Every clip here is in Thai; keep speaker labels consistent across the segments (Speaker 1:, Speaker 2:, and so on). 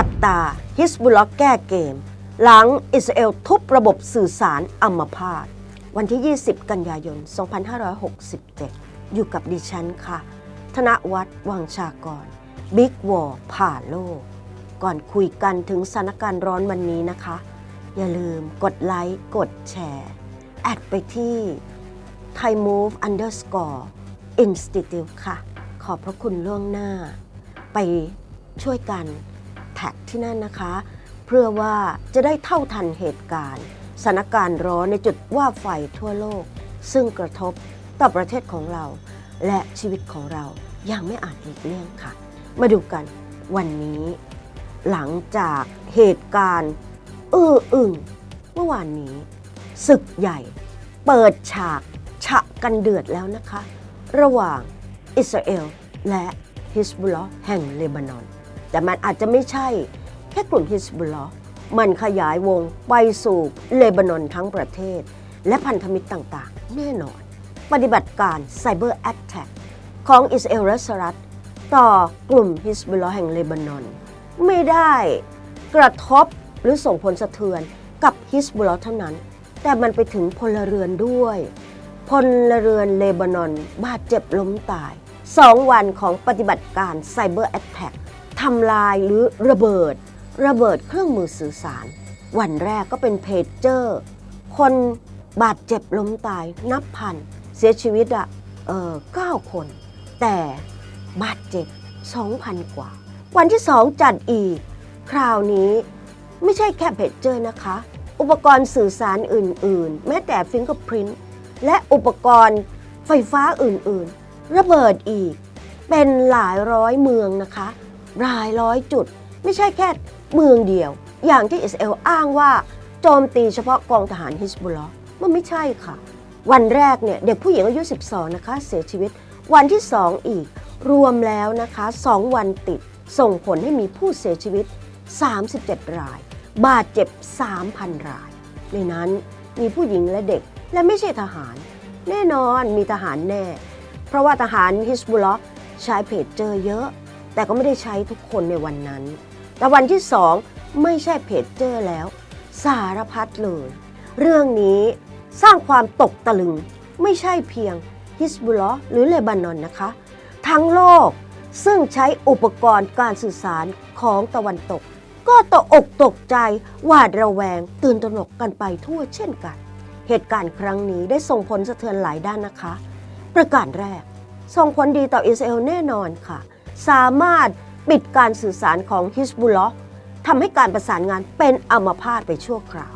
Speaker 1: จับตาฮิสบุลลอแก้เกม หลังอิสราเอลทุบระบบสื่อสารอัมพาตวันที่ 20 กันยายน 2567 อยู่กับดิฉันค่ะ ธนวัฒน์วังชากร บิ๊กวอร์ผ่าโลก ก่อนคุยกันถึงสถานการณ์ร้อนวันนี้นะคะ อย่าลืมกดไลค์ กดแชร์ แอดไปที่ Thai Move Underscore Institute ค่ะ ขอบพระคุณล่วงหน้า ไปช่วยกัน แท็กที่นั่นนะคะ เพื่อว่าจะได้เท่าทันเหตุการณ์สถานการณ์ร้อนในจุดว่าไฟทั่วโลก ซึ่งกระทบต่อประเทศของเรา และชีวิตของเราอย่างไม่อาจหลีกเลี่ยงค่ะ มาดูกันวันนี้ หลังจากเหตุการณ์อื้ออึงเมื่อวานนี้ศึกใหญ่ เปิดฉากฉะกันเดือดแล้วนะคะ ระหว่างอิสราเอลและฮิสบุลลอแห่งเลบานอน แต่มันอาจจะไม่ใช่ แค่กลุ่มฮิสบุลลอมันขยายวงไปสู่เลบานอนทั้งประเทศ และพันธมิตรต่างๆ แน่นอน ปฏิบัติการไซเบอร์แอ t แทกของอิสราเอลและสหรัฐต่อกลุ่มฮิสบุลลอแห่งเลบานอน ไม่ได้กระทบหรือส่งผลสะเทือนกับฮิสบุลลอเท่านั้น แต่มันไปถึงพลเรือนด้วยพลเรือนเลบานอนบาดเจ็บล้มตายสองวันของปฏิบัติการไซเบอร์แอ t แทก ทำลายหรือระเบิด ระเบิดเครื่องมือสื่อสาร วันแรกก็เป็นเพจเจอร์ คนบาดเจ็บล้มตายนับพัน เสียชีวิตอะเออเก้าคน แต่บาดเจ็บ2,000กว่า วันที่สองจัดอีก คราวนี้ไม่ใช่แค่เพจเจอร์นะคะ อุปกรณ์สื่อสารอื่น ๆ แม้แต่ฟิงเกอร์พรินต์และอุปกรณ์ไฟฟ้าอื่น ๆ ระเบิดอีก เป็นหลายร้อยเมืองนะคะ หลายร้อยจุด ไม่ใช่แค่เมืองเดียว อย่างที่อิสราเอลอ้างว่าโจมตีเฉพาะกองทหารฮิสบุลลอฮ์มันไม่ใช่ค่ะ วันแรกเนี่ยเด็กผู้หญิงอายุ 12 นะคะ เสียชีวิต วันที่ 2 อีก รวมแล้วนะคะ 2 วันติด ส่งผลให้มีผู้เสียชีวิต 37 ราย บาดเจ็บ 3,000 ราย ในนั้นมีผู้หญิงและเด็กและไม่ใช่ทหาร แน่นอนมีทหารแน่ เพราะว่าทหารฮิสบุลลอฮ์ใช้เพจเจอเยอะ แต่ก็ไม่ได้ใช้ทุกคนในวันนั้น แต่วันที่สองไม่ใช่เพจเจอร์แล้ว สารพัดเลย เรื่องนี้สร้างความตกตะลึงไม่ใช่เพียงฮิสบุลอหรือเลบานอนนะคะ ทั้งโลกซึ่งใช้อุปกรณ์การสื่อสารของตะวันตก ก็ตกอกตกใจหวาดระแวงตื่นตระหนกกันไปทั่วเช่นกัน เหตุการณ์ครั้งนี้ได้ส่งผลสะเทือนหลายด้านนะคะ ประการแรก ส่งผลดีต่ออิสราเอลแน่นอนค่ะ สามารถปิดการสื่อสารของฮิสบุลลอฮ์ทำให้การประสานงานเป็นอัมพาตไปชั่วคราว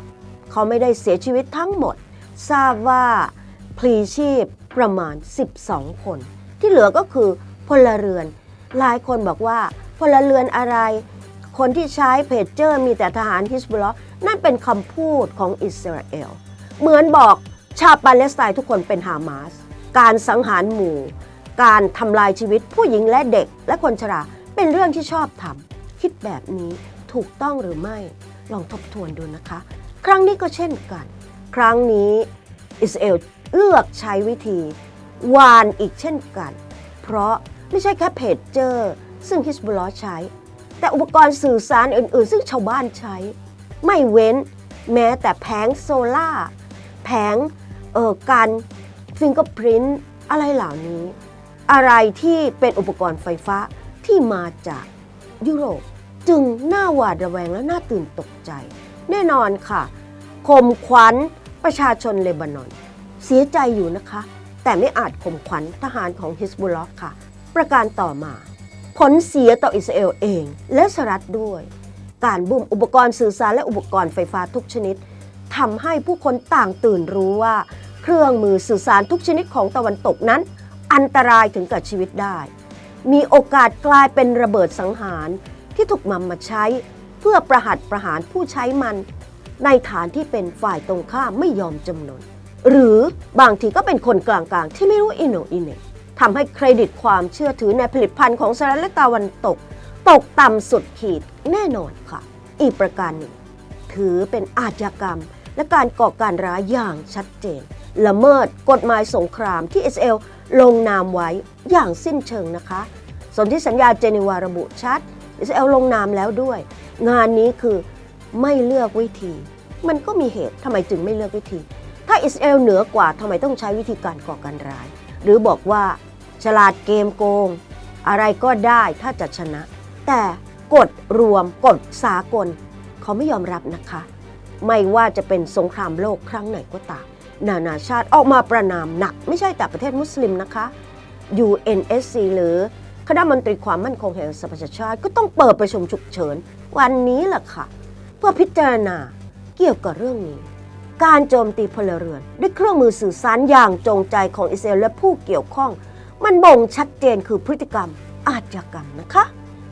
Speaker 1: เขาไม่ได้เสียชีวิตทั้งหมด ทราบว่าพลีชีพประมาณ 12 คน ที่เหลือก็คือพลเรือน หลายคนบอกว่าพลเรือนอะไร คนที่ใช้เพจเจอร์มีแต่ทหารฮิสบุลลอฮ์นั่นเป็นคำพูดของอิสราเอล เหมือนบอกชาวปาเลสไตน์ทุกคนเป็นฮามาส การสังหารหมู่ การทำลายชีวิตผู้หญิงและเด็ก และคนชราเป็นเรื่องที่ชอบทำคิดแบบนี้ถูกต้องหรือไม่ลองทบทวนดูนะคะ ครั้งนี้ก็เช่นกัน ครั้งนี้อิสราเอลเลือกใช้วิธีวานอีกเช่นกัน เพราะไม่ใช่แค่เพจเจอร์ซึ่งฮิสบุลลอใช้ แต่อุปกรณ์สื่อสารอื่น ๆ ซึ่งชาวบ้านใช้ ไม่เว้นแม้แต่แผงโซล่าแผงเอ่อการฟิงเกอร์พรินต์อะไรเหล่านี้ อะไรที่เป็นอุปกรณ์ไฟฟ้าที่มาจากยุโรป จึงน่าหวาดระแวงและน่าตื่นตกใจ แน่นอนค่ะข่มขวัญประชาชนเลบานอน เสียใจอยู่นะคะ แต่ไม่อาจข่มขวัญทหารของฮิสบุลลอฮ์ค่ะ ประการต่อมา ผลเสียต่ออิสราเอลเอง และสหรัฐด้วย การบุ่มอุปกรณ์สื่อสารและอุปกรณ์ไฟฟ้าทุกชนิดทำให้ผู้คนต่างตื่นรู้ว่า เครื่องมือสื่อสารทุกชนิดของตะวันตกนั้น อันตรายถึงกับชีวิตได้ มีโอกาสกลายเป็นระเบิดสังหารที่ถูกนำมาใช้เพื่อประหัตประหารผู้ใช้มัน ในฐานที่เป็นฝ่ายตรงข้ามไม่ยอมจำนน หรือบางทีก็เป็นคนกลางๆ ที่ไม่รู้อินโนอินเนทำให้เครดิตความเชื่อถือในผลิตภัณฑ์ของสหรัฐและตะวันตก ตกต่ำสุดขีดแน่นอนค่ะ อีกประการหนึ่ง ถือเป็นอาชญากรรม และการก่อการร้ายอย่างชัดเจน ละเมิดกฎหมายสงครามที่อิสราเอล ลงนามไว้อย่างสิ้นเชิงนะคะ สนธิสัญญาเจนีวาระบุชัดอิสราเอลลงนามแล้วด้วย งานนี้คือไม่เลือกวิธี มันก็มีเหตุทำไมจึงไม่เลือกวิธี ถ้าอิสราเอลเหนือกว่าทำไมต้องใช้วิธีการก่อการร้าย หรือบอกว่าฉลาดเกมโกง อะไรก็ได้ถ้าจะชนะ แต่กฎรวมกฎสากล เขาไม่ยอมรับนะคะ ไม่ว่าจะเป็นสงครามโลกครั้งไหนก็ตาม นานาชาติออกมาประนามหนัก ไม่ใช่แต่ประเทศมุสลิมนะคะ UNSC หรือคณะมนตรีความมั่นคงแห่งสหประชาชาติก็ต้องเปิดประชุมฉุกเฉิน วันนี้แหละค่ะ เพื่อพิจารณาเกี่ยวกับเรื่องนี้ การโจมตีพลเรือน ด้วยเครื่องมือสื่อสารอย่างจงใจของอิสราเอลและผู้เกี่ยวข้อง มันบ่งชัดเจนคือพฤติกรรมอาชญากรรมนะคะ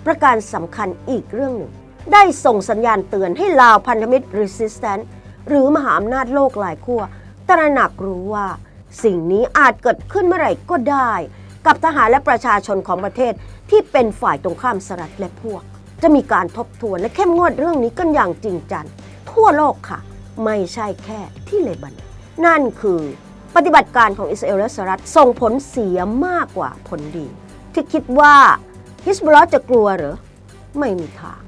Speaker 1: ประการสำคัญอีกเรื่องหนึ่ง ได้ส่งสัญญาณเตือนให้ลาวพันธมิตร resistant หรือมหาอำนาจโลกหลายขั้ว ตระหนักรู้ว่า สิ่งนี้อาจเกิดขึ้นเมื่อไหร่ก็ได้ กับทหารและประชาชนของประเทศที่เป็นฝ่ายตรงข้ามสหรัฐและพวก จะมีการทบทวนและเข้มงวดเรื่องนี้กันอย่างจริงจังทั่วโลกค่ะ ไม่ใช่แค่ที่เลบันนั่นคือปฏิบัติการของอิสราเอลและสหรัฐส่งผลเสียมากกว่าผลดี ที่คิดว่าฮิสบุลลอจะกลัวหรือไม่มีทาง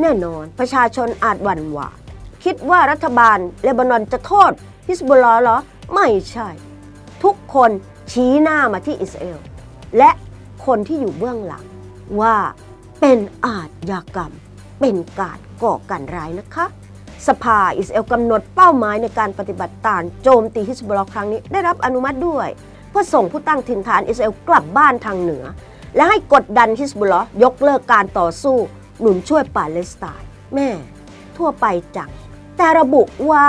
Speaker 1: แน่นอนประชาชนอาจหวั่นหวาดคิดว่ารัฐบาลเลบานอนจะโทษ ฮิสบุลลอฮ์เหรอ ไม่ใช่ ทุกคนชี้หน้ามาที่อิสราเอล และคนที่อยู่เบื้องหลังว่าเป็นอาชญากรรม เป็นการก่อการร้ายนะคะ สภาอิสราเอลกำหนดเป้าหมายในการปฏิบัติการโจมตีฮิสบุลลอฮ์ครั้งนี้ได้รับอนุมัติด้วย เพื่อส่งผู้ตั้งถิ่นฐานอิสราเอลกลับบ้านทางเหนือ และให้กดดันฮิสบุลลอฮ์ยกเลิกการต่อสู้หนุนช่วยปาเลสไตน์แม่ ทั่วไปจังแต่ระบุว่า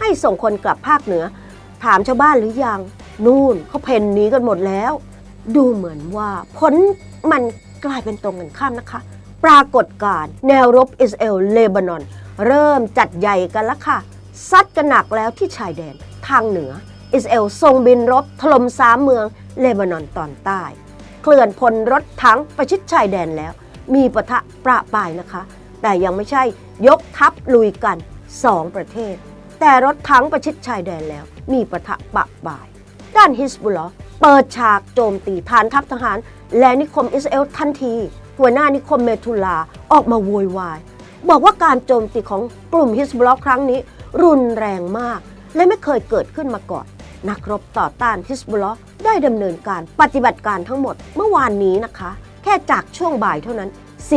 Speaker 1: ให้ส่งคนกลับภาคเหนือ ถามชาวบ้านหรือยัง นู่นเขาเพนหนีกันหมดแล้ว ดูเหมือนว่าผลมันกลายเป็นตรงกันข้ามนะคะ ปรากฏการแนวรบอิสราเอลเลบานอน เริ่มจัดใหญ่กันแล้วค่ะ ซัดกันหนักแล้วที่ชายแดนทางเหนือ อิสราเอลส่งบินรบถล่มสามเมืองเลบานอนตอนใต้ เคลื่อนพลรถถังประชิดชายแดนแล้ว มีปะทะประปายนะคะ แต่ยังไม่ใช่ยกทัพลุยกันสองประเทศ แต่รถถังประชิดชายแดนแล้ว มีปะทะปะปาย ด้านฮิสบุลลอฮ์เปิดฉากโจมตีฐานทัพทหาร และนิคมอิสราเอลทันที หัวหน้านิคมเมทุลาออกมาโวยวาย บอกว่าการโจมตีของกลุ่มฮิสบุลลอฮ์ครั้งนี้ รุนแรงมาก และไม่เคยเกิดขึ้นมาก่อน นักรบต่อต้านฮิสบุลลอฮ์ได้ดำเนินการปฏิบัติการทั้งหมดเมื่อวานนี้นะคะ แค่จากช่วงบ่ายเท่านั้น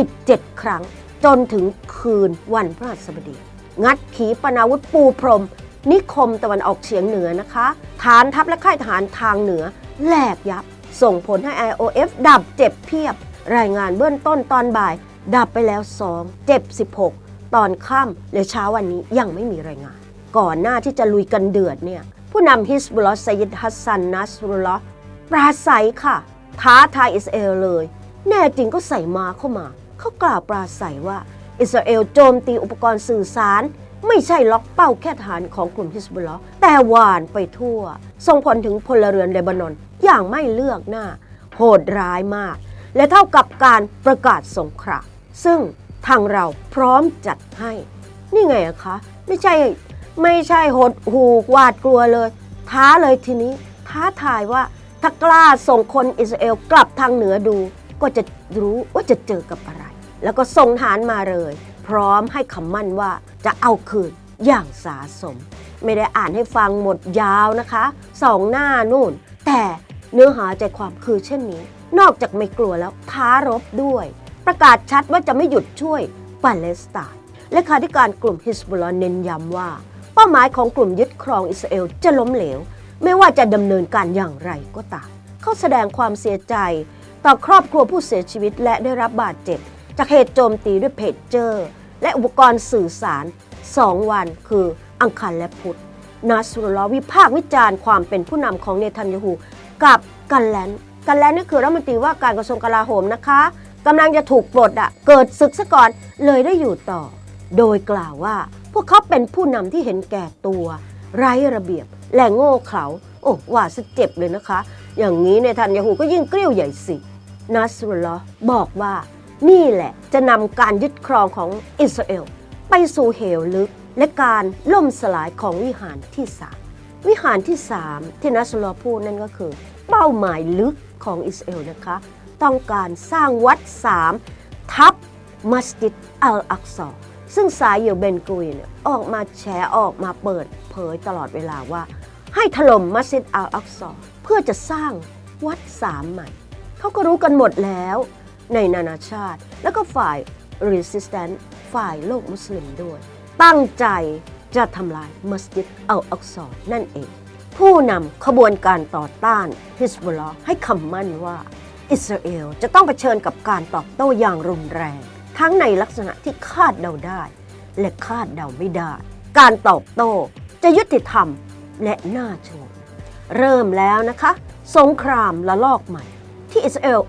Speaker 1: 17 ครั้ง จนถึงคืนวันพฤหัสบดี งัดขีปนาวุธปูพรม นิคมตะวันออกเฉียงเหนือนะคะ ฐานทัพและค่ายทหารทางเหนือแหลกยับ ส่งผลให้ IOF ดับเจ็บเพียบ รายงานเบื้องต้นตอนบ่าย ดับไปแล้ว 2 เจ็บ 16 ตอนค่ำและเช้าวันนี้ยังไม่มีรายงาน ก่อนหน้าที่จะลุยกันเดือดเนี่ยผู้นำฮิสบุลลอฮ์ไซยิดฮัสซันนัสรุลลอฮ์ปราศัยค่ะ ท้าทายอิสราเอลเลย แน่จริงก็ใส่มาเข้ามา เขากล่าวปราศัยว่า อิสราเอลโจมตีอุปกรณ์สื่อสาร ไม่ใช่ล็อกเป้าแค่ฐานของกลุ่มฮิสบุลลอฮ์แต่หวานไปทั่ว ส่งผลถึงพลเรือนเลบานอนอย่างไม่เลือกหน้า โหดร้ายมาก และเท่ากับการประกาศสงครามซึ่งทางเราพร้อมจัดให้ นี่ไงคะ ไม่ใช่ไม่ใช่หดหูหวาดกลัวเลย ท้าเลยทีนี้ ท้าทายว่าถ้ากล้าส่งคนอิสราเอลกลับทางเหนือดู ก็จะรู้ว่าจะเจอกับอะไร แล้วก็ส่งฐานมาเลย พร้อมให้คำมั่นว่าจะเอาคืนอย่างสาสม ไม่ได้อ่านให้ฟังหมดยาวนะคะสองหน้านู่น แต่เนื้อหาใจความคือเช่นนี้ นอกจากไม่กลัวแล้วท้ารบด้วย ประกาศชัดว่าจะไม่หยุดช่วยปาเลสไตน์และขาธิการกลุ่มฮิสบุลลอเน้นย้ำว่า เป้าหมายของกลุ่มยึดครองอิสราเอลจะล้มเหลว ไม่ว่าจะดำเนินการอย่างไรก็ตามเขาแสดงความเสียใจต่อครอบครัวผู้เสียชีวิตและได้รับบาดเจ็บ จากเหตุโจมตีด้วยเพจเจอร์ และอุปกรณ์สื่อสาร 2 วันคืออังคารและพุธนาสรุลลอวิพากวิจารณ์ความเป็นผู้นำของเนทันยาฮูกับกันแลนกันแลนนี่คือรัฐมนตรีว่าการกระทรวงกลาโหมนะคะกำลังจะถูกปลดอะเกิดศึกซะก่อนเลยได้อยู่ต่อ โดยกล่าวว่าพวกเขาเป็นผู้นำที่เห็นแก่ตัว ไร้ระเบียบ และโง่เขลาโอ้ว่าซะเจ็บเลยนะคะ อย่างนี้เนทันยาฮูก็ยิ่งเกลี้ยวใหญ่สินัสรุลลอบอกว่า นี่แหละจะนำการยึดครองของอิสราเอล ไปสู่เหวลึกและการล่มสลายของวิหารที่สามวิหารที่สามที่นัสรุลอพูดนั่นก็คือ เป้าหมายลึกของอิสราเอลนะคะ ต้องการสร้างวัดสามทับมัสยิดอัลอักซอซึ่งสายอยู่เบนกุยเนี่ยออกมาแฉออกมาเปิดเผยตลอดเวลาว่า ให้ถล่มมัสยิดอัลอักซอเพื่อจะสร้างวัดสามใหม่เขาก็รู้กันหมดแล้ว ในนานาชาติ แล้วก็ฝ่าย resistance ฝ่ายโลกมุสลิมด้วย ตั้งใจจะทำลายมัสยิดอัลอักซอร์นั่นเอง ผู้นำขบวนการต่อต้านฮิสบุลลอฮ์ให้คำมั่นว่า อิสราเอลจะต้องเผชิญกับการตอบโต้อย่างรุนแรง ทั้งในลักษณะที่คาดเดาได้ และคาดเดาไม่ได้ การตอบโต้จะยุติธรรมและน่าชงเริ่มแล้วนะคะ สงครามละลอกใหม่ ที่อิสราเอล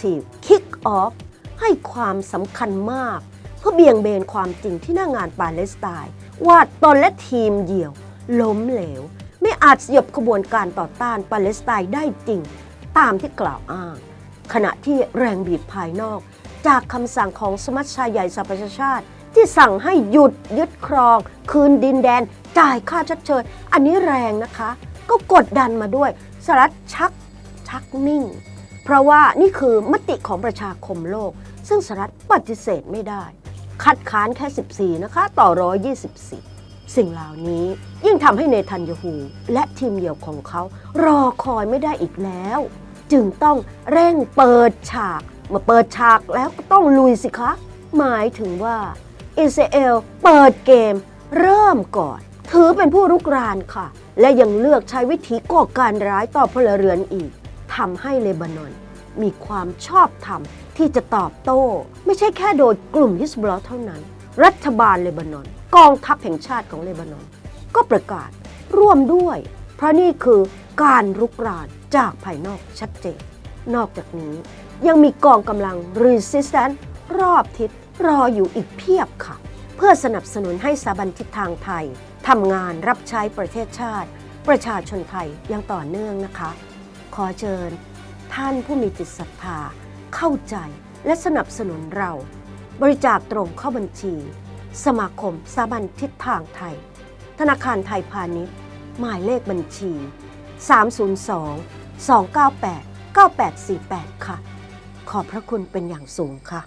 Speaker 1: ทีคิกออฟให้ความสำคัญมาก เพื่อเบี่ยงเบนความจริงที่หน้างานปาเลสไตน์ว่าตนและทีมเดี่ยว ล้มเหลว ไม่อาจสยบขบวนการต่อต้านปาเลสไตน์ได้จริง ตามที่กล่าวอ้าง ขณะที่แรงบีบภายนอก จากคำสั่งของสมัชชาใหญ่สหประชาชาติ ที่สั่งให้หยุดยึดครอง คืนดินแดน จ่ายค่าชดเชย อันนี้แรงนะคะ ก็กดดันมาด้วยสหรัฐชักชักนิ่ง เพราะว่านี่คือมติของประชาคมโลก ซึ่งสหรัฐปฏิเสธไม่ได้ คัดค้านแค่ 14 นะคะต่อ 124 สิ่งเหล่านี้ยิ่งทำให้เนทันยาฮูและทีมเดี่ยวของเขา รอคอยไม่ได้อีกแล้ว จึงต้องเร่งเปิดฉากเมื่อเปิดฉากแล้วก็ต้องลุยสิคะ หมายถึงว่าอิสราเอลเปิดเกมเริ่มก่อน ถือเป็นผู้รุกรานค่ะ และยังเลือกใช้วิธีก่อการร้ายต่อพลเรือนอีก ทำให้เลบานอนมีความชอบธรรมที่จะตอบโต้ ไม่ใช่แค่โดยกลุ่มฮิสบอลเท่านั้น รัฐบาลเลบานอน กองทัพแห่งชาติของเลบานอน ก็ประกาศร่วมด้วย เพราะนี่คือการรุกรานจากภายนอกชัดเจน นอกจากนี้ยังมีกองกำลัง resistance รอบทิศรออยู่อีกเพียบค่ะ เพื่อสนับสนุนให้สถาบันทิศทางไทยทำงานรับใช้ประเทศชาติ ประชาชนไทยอย่างต่อเนื่องนะคะ อเชิญ ท่านผู้มีจิตศรัทธา เข้าใจและสนับสนุนเรา บริจาคตรงเข้าบัญชี สมาคมสถาบันทิศทางไทย ธนาคารไทยพาณิชย์ หมายเลขบัญชี 302 298 9848 ค่ะ ขอบพระคุณเป็นอย่างสูงค่ะ